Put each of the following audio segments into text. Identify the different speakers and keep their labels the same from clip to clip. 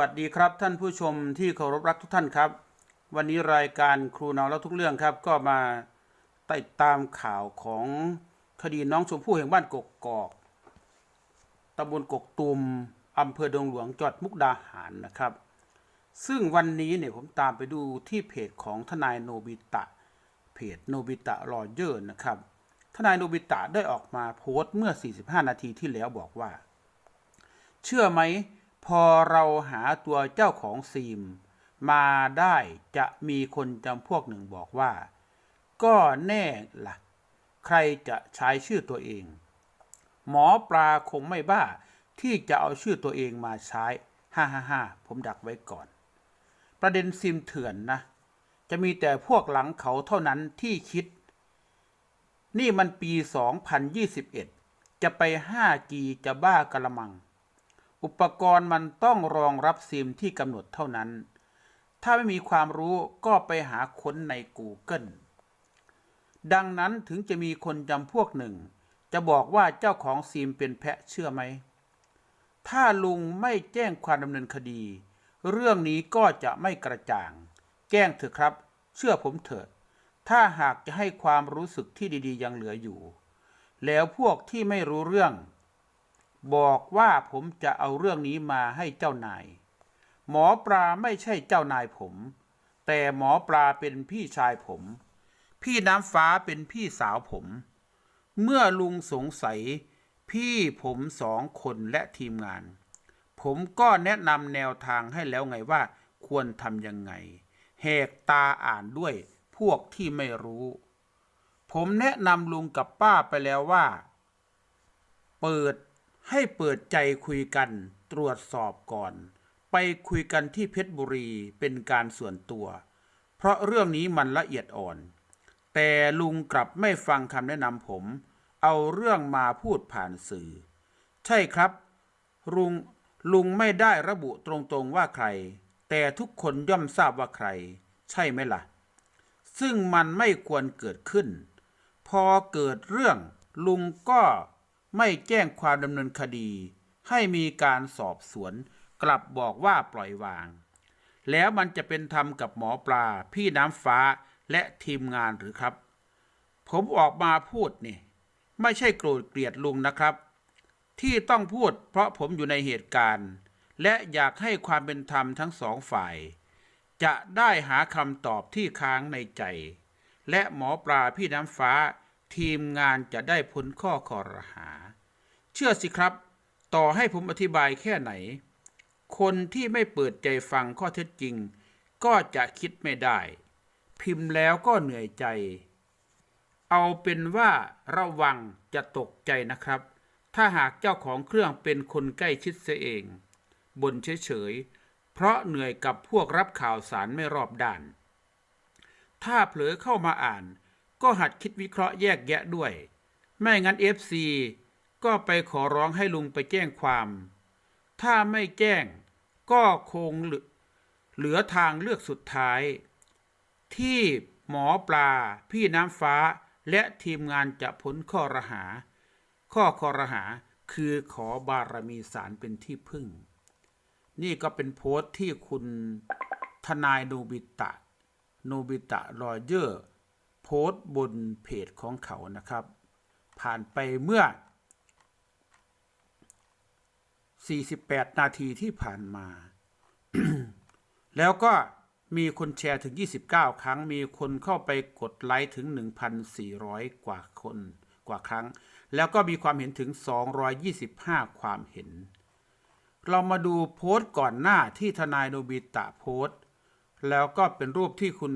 Speaker 1: วัสดีครับท่านผู้ชมที่เคารพรักทุกท่านครับ วันนี้รายการครูนาแล้วทุกเรื่องครับ ก็มาติดตามข่าวของคดีน้องชมพู่แห่งบ้านกกกอกตำบลกกตุมอำเภอดงหลวงจังหวัดมุกดาหารนะครับ ซึ่งวันนี้เนี่ยผมตามไปดูที่เพจของทนายโนบิตะ เพจโนบิตะรอเยอร์นะครับ ทนายโนบิตะได้ออกมาโพสต์เมื่อ 45 นาทีที่แล้วบอกว่า เชื่อไหม พอเราหาตัวเจ้าของซีมมาได้จะมีคนจำพวกหนึ่งบอกว่า ก็แน่ละ่ะ ใครจะใช้ชื่อตัวเอง หมอปลาคงไม่บ้าที่จะเอาชื่อตัวเองมาใช้ ฮ่าฮ่าฮ่าผมดักไว้ก่อน ประเด็นซิมเถื่อนนะ จะมีแต่พวกหลังเขาเท่านั้นที่คิด นี่มันปี 2021 จะไป 5G จะบ้ากระมัง อุปกรณ์มันต้องรองรับซิมที่กำหนดเท่านั้น ถ้าไม่มีความรู้ก็ไปหาค้นใน Google ดังนั้นถึงจะมีคนจำพวกหนึ่ง จะบอกว่าเจ้าของซิมเป็นแพะเชื่อไหม ถ้าลุงไม่แจ้งความดำเนินคดี เรื่องนี้ก็จะไม่กระจ่าง แจ้งเถอะครับ เชื่อผมเถอะถ้าหากจะให้ความรู้สึกที่ดี ๆ ยังเหลืออยู่ แล้วพวกที่ไม่รู้เรื่อง บอกว่าผมจะเอาเรื่องนี้มาให้เจ้านาย หมอปลาไม่ใช่เจ้านายผม แต่หมอปลาเป็นพี่ชายผม พี่น้ำฟ้าเป็นพี่สาวผม เมื่อลุงสงสัย พี่ผมสองคนและทีมงาน ผมก็แนะนำแนวทางให้แล้วไงว่าควรทำยังไงแหกตาอ่านด้วยพวกที่ไม่รู้ ผมแนะนำลุงกับป้าไปแล้วว่า เปิด ให้เปิดใจคุยกันตรวจสอบก่อน ไปคุยกันที่เพชรบุรีเป็นการส่วนตัว เพราะเรื่องนี้มันละเอียดอ่อน แต่ลุงกลับไม่ฟังคำแนะนำผม เอาเรื่องมาพูดผ่านสื่อ ใช่ครับลุงลุงไม่ได้ระบุตรงๆว่าใคร แต่ทุกคนย่อมทราบว่าใคร ใช่ไหมล่ะ ซึ่งมันไม่ควรเกิดขึ้น พอเกิดเรื่องลุงก็ ไม่แจ้งความดำเนินคดี ให้มีการสอบสวน กลับบอกว่าปล่อยวาง แล้วมันจะเป็นธรรมกับหมอปลา พี่น้ำฟ้าและทีมงานหรือครับ ผมออกมาพูดนี่ ไม่ใช่โกรธเกลียดลุงนะครับ ที่ต้องพูดเพราะผมอยู่ในเหตุการณ์ และอยากให้ความเป็นธรรมทั้งสองฝ่าย จะได้หาคำตอบที่ค้างในใจ และหมอปลาพี่น้ำฟ้า ทีมงานจะได้พ้นข้อคอรหา เชื่อสิครับ ต่อให้ผมอธิบายแค่ไหน คนที่ไม่เปิดใจฟังข้อเท็จจริง ก็จะคิดไม่ได้ พิมพ์แล้วก็เหนื่อยใจ เอาเป็นว่าระวังจะตกใจนะครับ ถ้าหากเจ้าของเครื่องเป็นคนใกล้ชิดเสียเองบนเฉยๆ เพราะเหนื่อยกับพวกรับข่าวสารไม่รอบด้าน ถ้าเผลอเข้ามาอ่าน ก็หัดคิดวิเคราะห์แยกแยะด้วย ไม่งั้น FC ก็ไปขอร้องให้ลุงไปแจ้งความ ถ้าไม่แจ้งก็คงเหลือทางเลือกสุดท้าย ที่หมอปลาพี่น้ำฟ้าและทีมงานจะพ้นข้อรหา ข้อคอรหาคือขอบารมีสารเป็นที่พึ่ง นี่ก็เป็นโพสต์ที่คุณทนายโนบิตะ โนบิตะรอยเยอร์ โพสต์บนเพจของเขานะครับ ผ่านไปเมื่อ 48 นาทีที่ผ่านมา แล้วก็มีคนแชร์ถึง 29 ครั้ง มีคนเข้าไปกดไลค์ถึง 1,400 กว่าคนกว่าครั้ง แล้วก็มีความเห็นถึง 225 ความเห็น เรามาดูโพสต์ก่อนหน้าที่ทนายโนบิตะโพสต์ แล้วก็เป็นรูปที่คุณ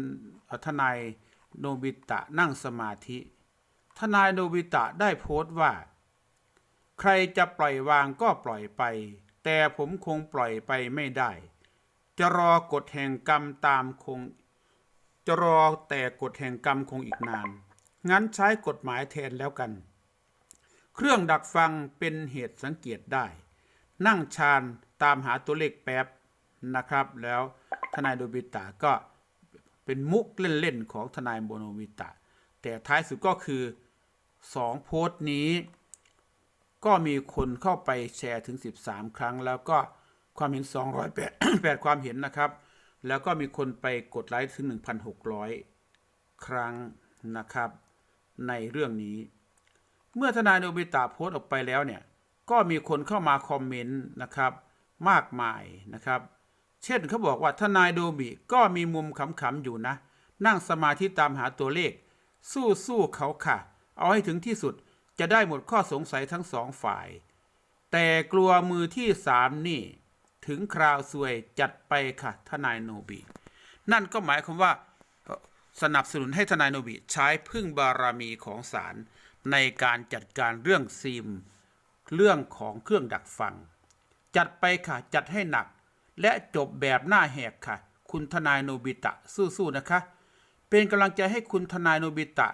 Speaker 1: ทนาย โนบิตะนั่งสมาธิ ทนายโนบิตะได้โพสต์ว่า ใครจะปล่อยวางก็ปล่อยไป แต่ผมคงปล่อยไปไม่ได้ จะรอกฎแห่งกรรมตามคง จะรอแต่กฎแห่งกรรมคงอีกนาน งั้นใช้กฎหมายแทนแล้วกัน เครื่องดักฟังเป็นเหตุสังเกตได้ นั่งชานตามหาตัวเลขแป๊บนะครับ แล้วทนายโดบิตะก็ เป็นมุกเล่นๆของทนายโบโนบิตะ แต่ท้ายสุดก็คือสองโพสต์นี้ ก็มีคนเข้าไปแชร์ถึง 13 ครั้ง แล้วก็ความเห็น 208 ความเห็นนะครับ แล้วก็มีคนไปกดไลค์ถึง 1,600 ครั้งนะครับ ในเรื่องนี้ เมื่อทนายโนบิตะโพสต์ออกไปแล้วเนี่ย ก็มีคนเข้ามาคอมเมนต์นะครับ มากมายนะครับ เช่นเขาบอกว่าทนายโดบิก็มีมุมขำๆอยู่นะ นั่งสมาธิตามหาตัวเลข สู้สู้ๆเขาค่ะ เอาให้ถึงที่สุดจะได้หมดข้อสงสัยทั้งสองฝ่าย แต่กลัวมือที่สามนี่ ถึงคราวซวยจัดไปค่ะ ทนายโนบิ นั่นก็หมายความว่า สนับสนุนให้ทนายโนบิใช้พึ่งบารมีของศาลในการจัดการเรื่องซิม เรื่องของเครื่องดักฟัง จัดไปค่ะ จัดให้หนัก และจบแบบหน้าแหกค่ะ คุณทนายโนบิตะสู้ๆนะคะ เป็นกำลังใจให้คุณทนายโนบิตะ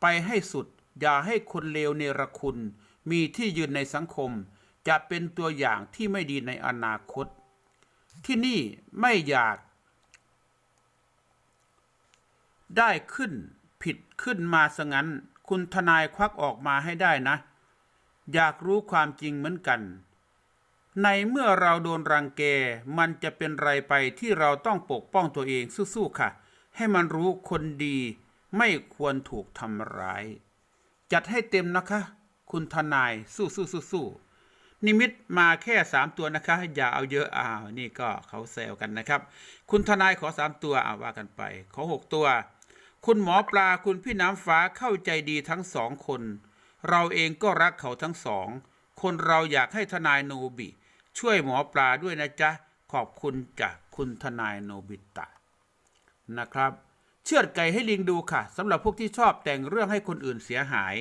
Speaker 1: ไปให้สุด อย่าให้คนเลวเนรคุณ มีที่ยืนในสังคม จะเป็นตัวอย่างที่ไม่ดีในอนาคต ที่นี่ไม่อยาก ได้ขึ้นผิดขึ้นมาซะงั้น คุณทนายควักออกมาให้ได้นะ อยากรู้ความจริงเหมือนกัน ในเมื่อเราโดนรังแก มันจะเป็นไรไปที่เราต้องปกป้องตัวเองสู้ๆค่ะ ให้มันรู้คนดีไม่ควรถูกทำร้าย จัดให้เต็มนะคะ คุณทนายสู้ๆๆๆนิมิตมาแค่สามตัวนะคะ อย่าเอาเยอะอ้าวนี่ก็เขาแซวกันนะครับ คุณทนายขอสามตัวอาว่ากันไป ขอหกตัว คุณหมอปลาคุณพี่น้ำฟ้าเข้าใจดีทั้งสองคน เราเองก็รักเขาทั้งสอง คนเราอยากให้ทนายโนบิ ช่วยหมอปลาด้วยนะจ๊ะ ขอบคุณจากคุณทนายโนบิตะนะครับ เชือดไก่ให้ลิงดูค่ะสำหรับพวกที่ชอบแต่งเรื่องให้คนอื่นเสียหาย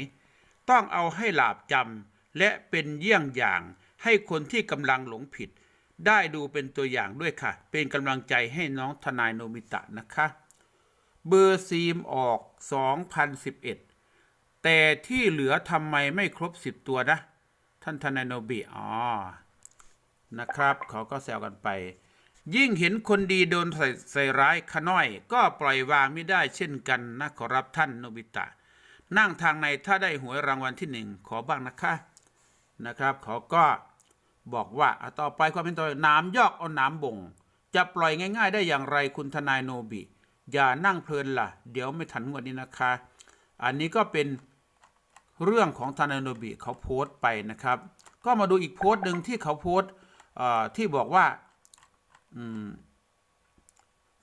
Speaker 1: ต้องเอาให้หลาบจำและเป็นเยี่ยงอย่างให้คนที่กำลังหลงผิด ได้ดูเป็นตัวอย่างด้วยค่ะ เป็นกำลังใจให้น้องทนายโนบิตะนะคะ เบอร์ซีมออก 2011 แต่ที่เหลือทำไมไม่ครบ 10 ตัวนะ ท่านทนายโนบิอ๋อ นะครับ เขาก็แซวกันไป ยิ่งเห็นคนดีโดนใส่ใส่ร้ายขน้อย ก็ปล่อยวางไม่ได้เช่นกันนะขอรับท่านโนบิตะ นั่งทางในถ้าได้หวยรางวัลที่หนึ่งขอบ้างนะคะนะครับ เขาก็บอกว่าอะต่อไปความเป็นตัวน้ำยอกเอาน้ำบ่ง จะปล่อยง่าย ๆ ได้อย่างไรคุณทนายโนบิ อย่านั่งเพลินล่ะ เดี๋ยวไม่ทันงวดนี้นะคะ อันนี้ก็เป็นเรื่องของทนายโนบิเขาโพสต์ไปนะครับ ก็มาดูอีกโพสต์หนึ่งที่เขาโพสต์ ที่บอกว่า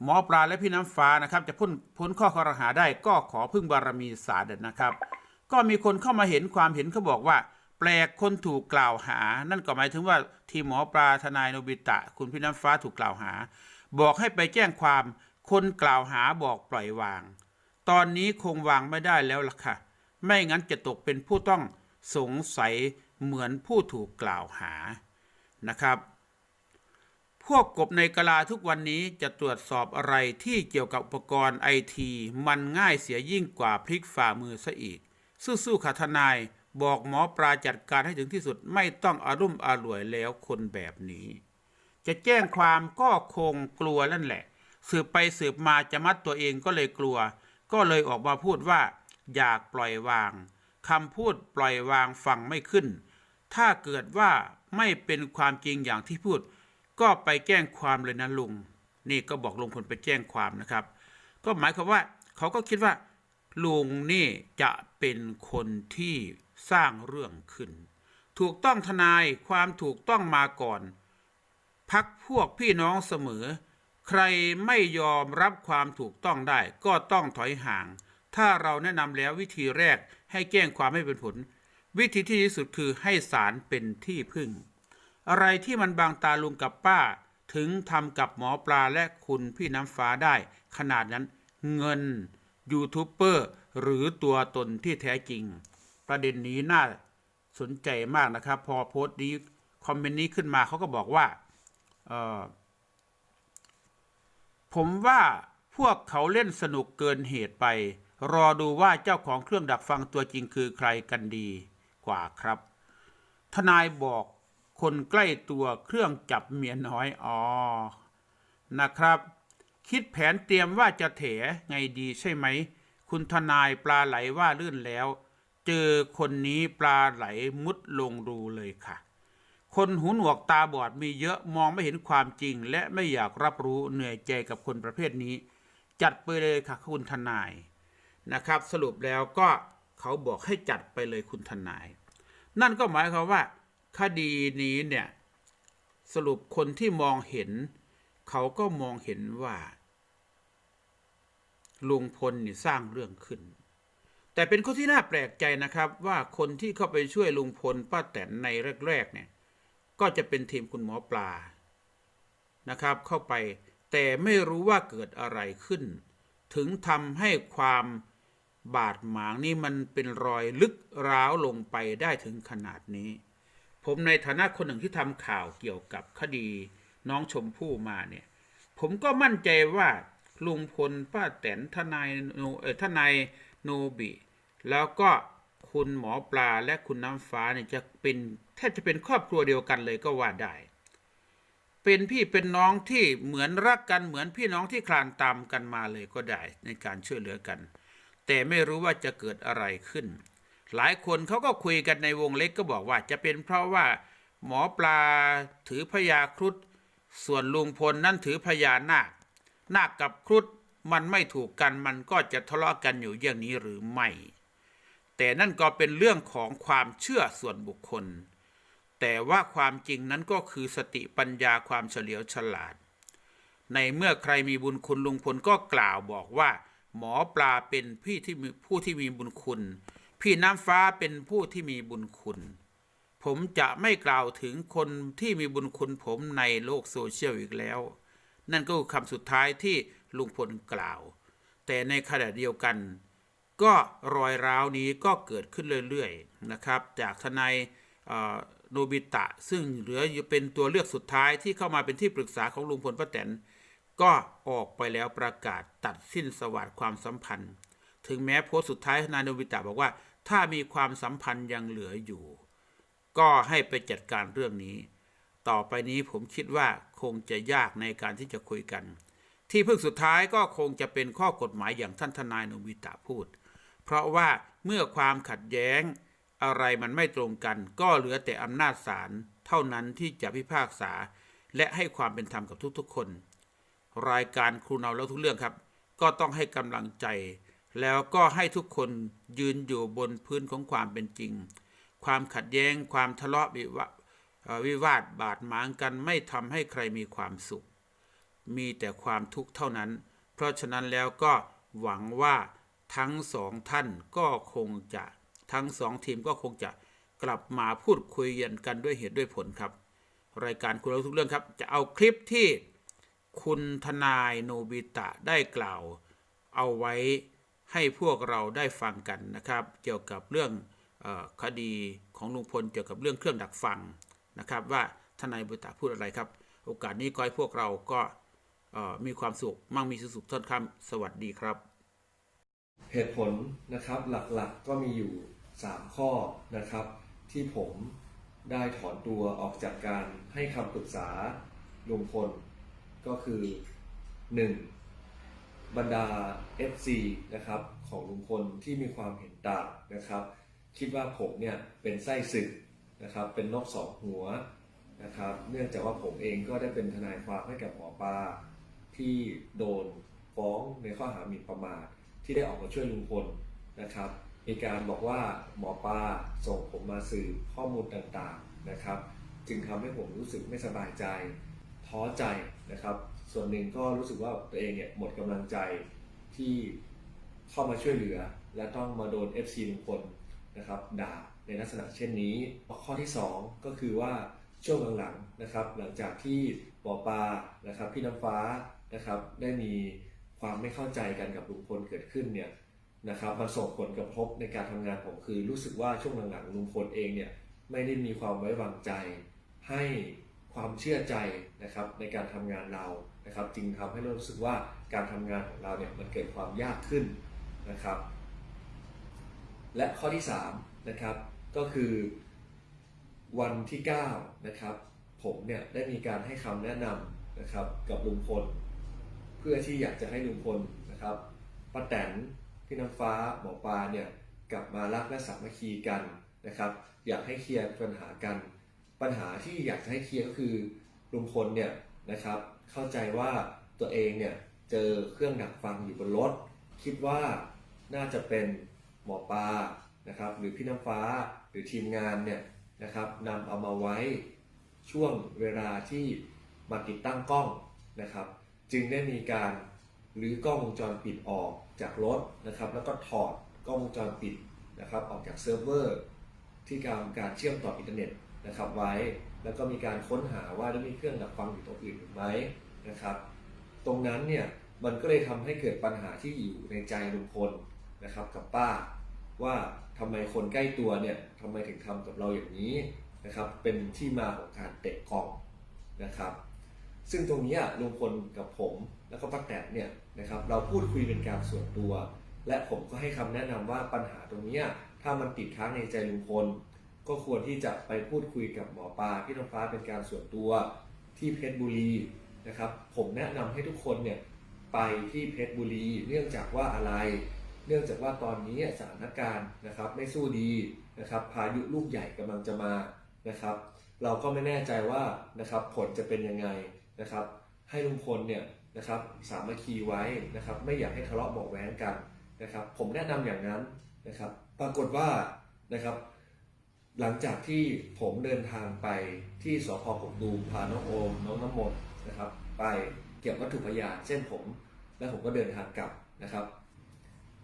Speaker 1: หมอปลาและพี่น้ำฟ้านะครับจะพ้นพ้นข้อคอรหาได้ก็ขอพึ่งบารมีศาลนะครับ ก็มีคนเข้ามาเห็นความเห็นเขาบอกว่า แปลกคนถูกกล่าวหา นั่นก็หมายถึงว่าทีหมอปลาทนายโนบิตะ คุณพี่น้ำฟ้าถูกกล่าวหา บอกให้ไปแจ้งความคนกล่าวหาบอกปล่อยวาง ตอนนี้คงวางไม่ได้แล้วล่ะค่ะ ไม่งั้นจะตกเป็นผู้ต้องสงสัยเหมือนผู้ถูกกล่าวหา นะครับ พวกกบในกะลาทุกวันนี้จะตรวจสอบอะไรที่เกี่ยวกับอุปกรณ์ไอทีมันง่ายเสียยิ่งกว่าพลิกฝ่ามือซะอีก สู้ๆค่ะทนายบอกหมอปลาจัดการให้ถึงที่สุดไม่ต้องอารุ่มอร่วยแล้วคนแบบนี้ จะแจ้งความก็คงกลัวนั่นแหละ สืบไปสืบมาจะมัดตัวเองก็เลยกลัว ก็เลยออกมาพูดว่า อยากปล่อยวางคำพูดปล่อยวางฟังไม่ขึ้น ถ้าเกิดว่า ไม่เป็นความจริงอย่างที่พูด ก็ไปแจ้งความเลยนะลุง นี่ก็บอกลุงพลไปแจ้งความนะครับ ก็หมายความว่าเขาก็คิดว่า ลุงนี่จะเป็นคนที่สร้างเรื่องขึ้น ถูกต้องทนายความถูกต้องมาก่อน พักพวกพี่น้องเสมอ ใครไม่ยอมรับความถูกต้องได้ ก็ต้องถอยห่าง ถ้าเราแนะนำแล้ววิธีแรกให้แจ้งความให้เป็นผล วิธีที่ดีที่สุดคือให้ศาลเป็นที่พึ่ง อะไรที่มันบางตาลุงกับป้า ถึงทำกับหมอปลาและคุณพี่น้ำฟ้าได้ ขนาดนั้นเงินยูทูบเบอร์หรือตัวตนที่แท้จริง ประเด็นนี้น่าสนใจมากนะครับ พอโพสต์นี้คอมเมนต์นี้ขึ้นมาเขาก็บอกว่าผมว่าพวกเขาเล่นสนุกเกินเหตุไป รอดูว่าเจ้าของเครื่องดักฟังตัวจริงคือใครกันดี กว่าครับ ทนายบอกคนใกล้ตัวเครื่องจับเมียน้อยอ๋อนะครับ คิดแผนเตรียมว่าจะเถไงดีใช่ไหม คุณทนายปลาไหลว่าลื่นแล้ว เจอคนนี้ปลาไหลมุดลงรูเลยค่ะ คนหูหนวกตาบอดมีเยอะมองไม่เห็นความจริง และไม่อยากรับรู้เหนื่อยใจกับคนประเภทนี้ จัดไปเลยค่ะคุณทนายนะครับ สรุปแล้วก็ เขาบอกให้จัดไปเลยคุณทนาย นั่นก็หมายความว่า คดีนี้เนี่ย สรุปคนที่มองเห็น เขาก็มองเห็นว่า ลุงพลนี่สร้างเรื่องขึ้น แต่เป็นข้อที่น่าแปลกใจนะครับ ว่าคนที่เข้าไปช่วยลุงพลป้าแตนในแรก ๆ เนี่ย ก็จะเป็นทีมคุณหมอปลานะครับ เข้าไปแต่ไม่รู้ว่าเกิดอะไรขึ้น ถึงทำให้ความ บาดหมางนี่มันเป็นรอยลึกร้าวลงไปได้ถึงขนาดนี้ ผมในฐานะคนหนึ่งที่ทำข่าวเกี่ยวกับคดีน้องชมพู่มาเนี่ย ผมก็มั่นใจว่าลุงพลป้าแตนทนายโนเออทนายโนบิ แล้วก็คุณหมอปลาและคุณน้ำฟ้าเนี่ยจะเป็นแทบจะเป็นครอบครัวเดียวกันเลยก็ว่าได้ เป็นพี่เป็นน้องที่เหมือนรักกันเหมือนพี่น้องที่คลานตามกันมาเลยก็ได้ในการช่วยเหลือกัน แต่ไม่รู้ว่าจะเกิดอะไรขึ้น หลายคนเขาก็คุยกันในวงเล็กก็บอกว่าจะเป็นเพราะว่า หมอปลาถือพญาครุฑส่วนลุงพลนั่นถือพญานาคนาคกับครุฑมันไม่ถูกกันมันก็จะทะเลาะกันอยู่อย่างนี้หรือไม่ แต่นั่นก็เป็นเรื่องของความเชื่อส่วนบุคคล แต่ว่าความจริงนั้นก็คือสติปัญญาความเฉลียวฉลาด ในเมื่อใครมีบุญคุณลุงพลก็กล่าวบอกว่า หมอปลาเป็นพี่ที่มีผู้ที่มีบุญคุณ พี่น้ำฟ้าเป็นผู้ที่มีบุญคุณ ผมจะไม่กล่าวถึงคนที่มีบุญคุณผมในโลกโซเชียลอีกแล้ว นั่นก็คือคำสุดท้ายที่ลุงพลกล่าว แต่ในขณะเดียวกัน ก็รอยร้าวนี้ก็เกิดขึ้นเรื่อยๆนะครับ จากทนายโนบิตะ ซึ่งเหลืออยู่เป็นตัวเลือกสุดท้ายที่เข้ามาเป็นที่ปรึกษาของลุงพลป้าแตน ก็ออกไปแล้วประกาศตัดสิ้นสวัสดความสัมพันธ์ ถึงแม้โพสต์สุดท้ายนายโนบิตะบอกว่า ถ้ามีความสัมพันธ์ยังเหลืออยู่ ก็ให้ไปจัดการเรื่องนี้ ต่อไปนี้ผมคิดว่าคงจะยากในการที่จะคุยกัน ที่พึ่งสุดท้ายก็คงจะเป็นข้อกฎหมายอย่างท่านทนายโนบิตะพูด เพราะว่าเมื่อความขัดแย้งอะไรมันไม่ตรงกัน ก็เหลือแต่อำนาจศาลเท่านั้นที่จะพิพากษา และให้ความเป็นธรรมกับทุกๆคน รายการครูเนาแล้วทุกเรื่องครับ ก็ต้องให้กำลังใจ แล้วก็ให้ทุกคนยืนอยู่บนพื้นของความเป็นจริง ความขัดแย้งความทะเลาะวิวาเอ่อวิวาทบาดหมางกันไม่ทำให้ใครมีความสุข มีแต่ความทุกข์เท่านั้น เพราะฉะนั้นแล้วก็หวังว่าทั้งสองท่านก็คงจะทั้งสองทีมก็คงจะกลับมาพูดคุยกันด้วยเหตุด้วยผลครับ รายการคุณรู้ทุกเรื่องครับ จะเอาคลิปที่ คุณทนายโนบิตะได้กล่าวเอาไว้ให้พวกเราได้ฟังกันนะครับ เกี่ยวกับเรื่องอคดีของลุงพลเกี่ยวกับเรื่องเครื่องดักฟังนะครับ ว่าทนายโนบิตะพูดอะไรครับ โอกาสนี้ก็ให้พวกเราก็มีความสุขมั่งมีสุขท่านคำสวัสดีครับ
Speaker 2: เหตุผลนะครับหลักๆก็มีอยู่ 3 ข้อนะครับ ที่ผมได้ถอนตัวออกจากการให้คำปรึกษาลุงพล ก็คือ 1. บรรดา FC นะครับของลุงพลที่มีความเห็นต่างนะครับ คิดว่าผมเนี่ยเป็นไส้ศึกนะครับเป็นนกสองหัวนะครับเนื่องจากว่าผมเองก็ได้เป็นทนายความให้กับหมอปลาที่โดนฟ้องในข้อหาหมิ่นประมาทที่ได้ออกมาช่วยลุงพลนะครับ มีการบอกว่าหมอปลาส่งผมมาสืบข้อมูลต่างๆนะครับ จึงทำให้ผมรู้สึกไม่สบายใจ ท้อใจนะครับ ส่วนหนึ่งก็รู้สึกว่าตัวเองเนี่ยหมดกำลังใจที่เข้ามาช่วยเหลือ และต้องมาโดน FC ลุงพลนะครับด่าในลักษณะเช่นนี้ ข้อที่ 2 ก็คือว่าช่วงหลังๆนะครับ หลังจากที่หมอปลานะครับพี่น้ำฟ้านะครับ ได้มีความไม่เข้าใจกันกับลุงพลเกิดขึ้นเนี่ยนะครับมันส่งผลกระทบในการทำงานผมคือรู้สึกว่าช่วงหลังๆลุงพลเองเนี่ยไม่ได้มีความไว้วางใจให้ ความเชื่อใจนะครับในการทำงานเรานะครับจึงทำให้เรารู้สึกว่าการทำงานของเราเนี่ยมันเกิดความยากขึ้นนะครับ และข้อที่3นะครับก็คือวันที่9นะครับผมเนี่ยได้มีการให้คำแนะนำนะครับกับลุงพล เพื่อที่อยากจะให้ลุงพลนะครับป้าแตนพี่น้ำฟ้าหมอปลาเนี่ยกลับมารักและสามัคคีกันนะครับ อยากให้เคลียร์ปัญหากัน ปัญหาที่อยากจะให้เคลียร์ก็คือลุงพลเนี่ยนะครับ เข้าใจว่าตัวเองเนี่ยเจอเครื่องดักฟังอยู่บนรถ คิดว่าน่าจะเป็นหมอปลานะครับหรือพี่น้ำฟ้าหรือทีมงานเนี่ยนะครับนำเอามาไว้ช่วงเวลาที่มาติดตั้งกล้องนะครับ จึงได้มีการรื้อกล้องวงจรปิดออกจากรถนะครับ แล้วก็ถอดกล้องวงจรปิดนะครับ ออกจากเซิร์ฟเวอร์ ที่การการเชื่อมต่ออินเทอร์เน็ต นะครับไว้ แล้วก็มีการค้นหาว่าได้มีเครื่องดักฟังอยู่ตรงอื่นหรือไม่นะครับ ตรงนั้นเนี่ยมันก็เลยทำให้เกิดปัญหาที่อยู่ในใจลุงพลนะครับกับป้า ว่าทำไมคนใกล้ตัวเนี่ยทำไมถึงทำกับเราอย่างนี้นะครับ เป็นที่มาของการเตะกล่องนะครับ ซึ่งตรงนี้ลุงพลกับผมแล้วก็ป้าแตนเนี่ยนะครับเราพูดคุยเป็นการส่วนตัว และผมก็ให้คำแนะนำว่าปัญหาตรงนี้ถ้ามันติดค้างในใจลุงพล ก็ควรที่จะไปพูดคุยกับหมอปลาพี่น้ำฟ้าเป็นการส่วนตัวที่เพชรบุรีนะครับ ผมแนะนำให้ทุกคนเนี่ยไปที่เพชรบุรี เนื่องจากว่าอะไร เนื่องจากว่าตอนนี้สถานการณ์นะครับไม่สู้ดีนะครับพายุลูกใหญ่กำลังจะมานะครับ เราก็ไม่แน่ใจว่านะครับผลจะเป็นยังไงนะครับ ให้ลุงพลเนี่ยนะครับสามัคคีไว้นะครับ ไม่อยากให้ทะเลาะเบาแว้งกันนะครับ ผมแนะนำอย่างนั้นนะครับ ปรากฏว่านะครับ หลังจากที่ผมเดินทางไปที่สพกกตูมพาน้องโอมน้องน้ำมนต์นะครับ ไปเก็บวัตถุพยานเช่นผม และผมก็เดินทางกลับนะครับ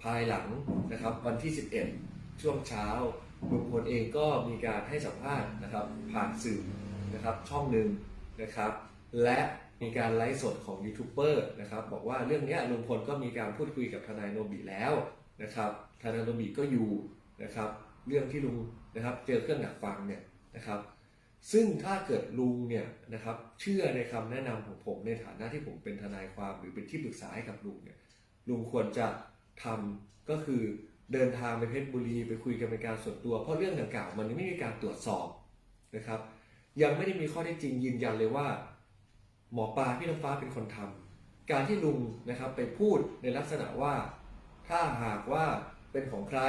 Speaker 2: ภายหลังนะครับวันที่ 11 ช่วงเช้าลุงพลเองก็มีการให้สัมภาษณ์นะครับ ผ่านสื่อนะครับช่องหนึ่งนะครับ และมีการไลฟ์สดของยูทูบเบอร์นะครับบอกว่าเรื่องนี้ลุงพลก็มีการพูดคุยกับทนายโนบิแล้วนะครับทนายโนบิก็อยู่นะครับ เรื่องที่ลุง นะครับเจอเครื่องดักฟังเนี่ยนะครับ ซึ่งถ้าเกิดลุงเนี่ยนะครับเชื่อในคำแนะนำของผมในฐานะที่ผมเป็นทนายความหรือเป็นที่ปรึกษาให้กับลุงเนี่ยลุงควรจะทำก็คือเดินทางไปเพชรบุรีไปคุยกันเป็นการส่วนตัว เพราะเรื่องดังกล่าวมันยังไม่มีการตรวจสอบนะครับ ยังไม่ได้มีข้อเท็จจริงยืนยันเลยว่า หมอปลาพี่น้ำฟ้าเป็นคนทำการที่ลุงนะครับไปพูดในลักษณะว่า ถ้าหากว่า เป็นของใคร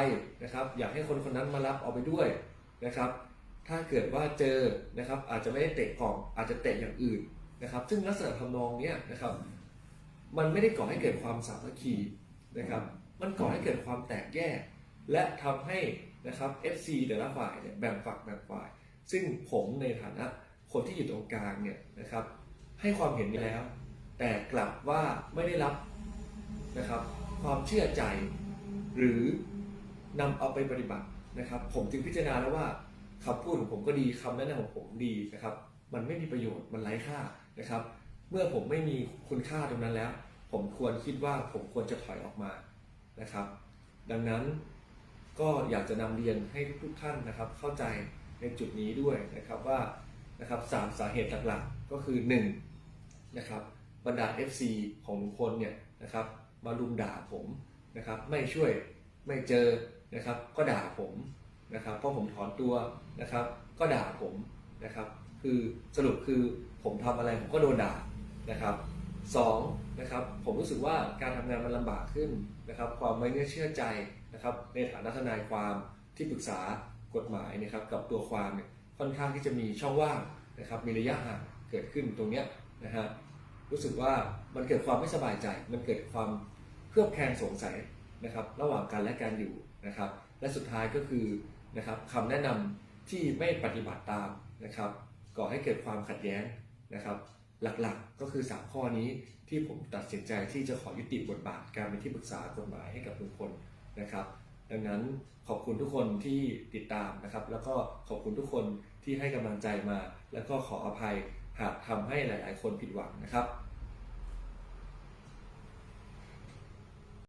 Speaker 2: นะครับ อยากให้คนคนนั้นมารับเอาไปด้วยนะครับ ถ้าเกิดว่าเจอนะครับอาจจะไม่ได้เตะกล่องอาจจะเตะอย่างอื่นนะครับ ซึ่งลักษณะทำนองนี้นะครับ มันไม่ได้ก่อให้เกิดความสามัคคีนะครับ มันก่อให้เกิดความแตกแยก และทำให้นะครับ FC แต่ละฝ่ายเนี่ยแบ่งฝักแบ่งฝ่าย ซึ่งผมในฐานะคนที่อยู่ตรงกลางเนี่ยนะครับ ให้ความเห็นนี้แล้ว แต่กลับว่าไม่ได้รับนะครับ ความเชื่อใจ หรือนำเอาไปปฏิบัตินะครับ ผมจึงพิจารณาแล้วว่าคำพูดของผมก็ดีคำแนะนำของผมดีนะครับ มันไม่มีประโยชน์มันไร้ค่านะครับ เมื่อผมไม่มีคุณค่าตรงนั้นแล้ว ผมควรคิดว่าผมควรจะถอยออกมานะครับ ดังนั้นก็อยากจะนำเรียนให้ทุกท่านนะครับ เข้าใจในจุดนี้ด้วยนะครับว่านะครับสามสาเหตุหลักๆก็คือ1นะครับบรรดา FC ของลุงพลเนี่ยนะครับมาลุมด่าผม นะครับไม่ช่วยไม่เจอนะครับก็ด่าผมนะครับเพราะผมถอนตัวนะครับ ก็ด่าผมนะครับคือสรุปคือผมทำอะไรผมก็โดนด่านะครับสองนะครับผมรู้สึกว่าการทำงานมันลำบากขึ้นนะครับความไม่เนื่อเชื่อใจนะครับในฐานะทนายความที่ปรึกษากฎหมายนะครับกับตัวความเนี่ยค่อนข้างที่จะมีช่องว่างนะครับมีระยะห่างเกิดขึ้นตรงเนี้ยนะฮะรู้สึกว่ามันเกิดความไม่สบายใจ มันเกิดความ เครือบแคลงสงสัยนะครับระหว่างกันและการอยู่นะครับ และสุดท้ายก็คือนะครับคำแนะนำที่ไม่ปฏิบัติตามนะครับก่อให้เกิดความขัดแย้งนะครับ หลักๆก็คือ 3 ข้อนี้ที่ผมตัดสินใจที่จะขอยุติบทบาทการเป็นที่ปรึกษากฎหมายให้กับลุงพลนะครับ ดังนั้นขอบคุณทุกคนที่ติดตามนะครับ แล้วก็ขอบคุณทุกคนที่ให้กำลังใจมา แล้วก็ขออภัยหากทำให้หลาย ๆ คนผิดหวังนะครับ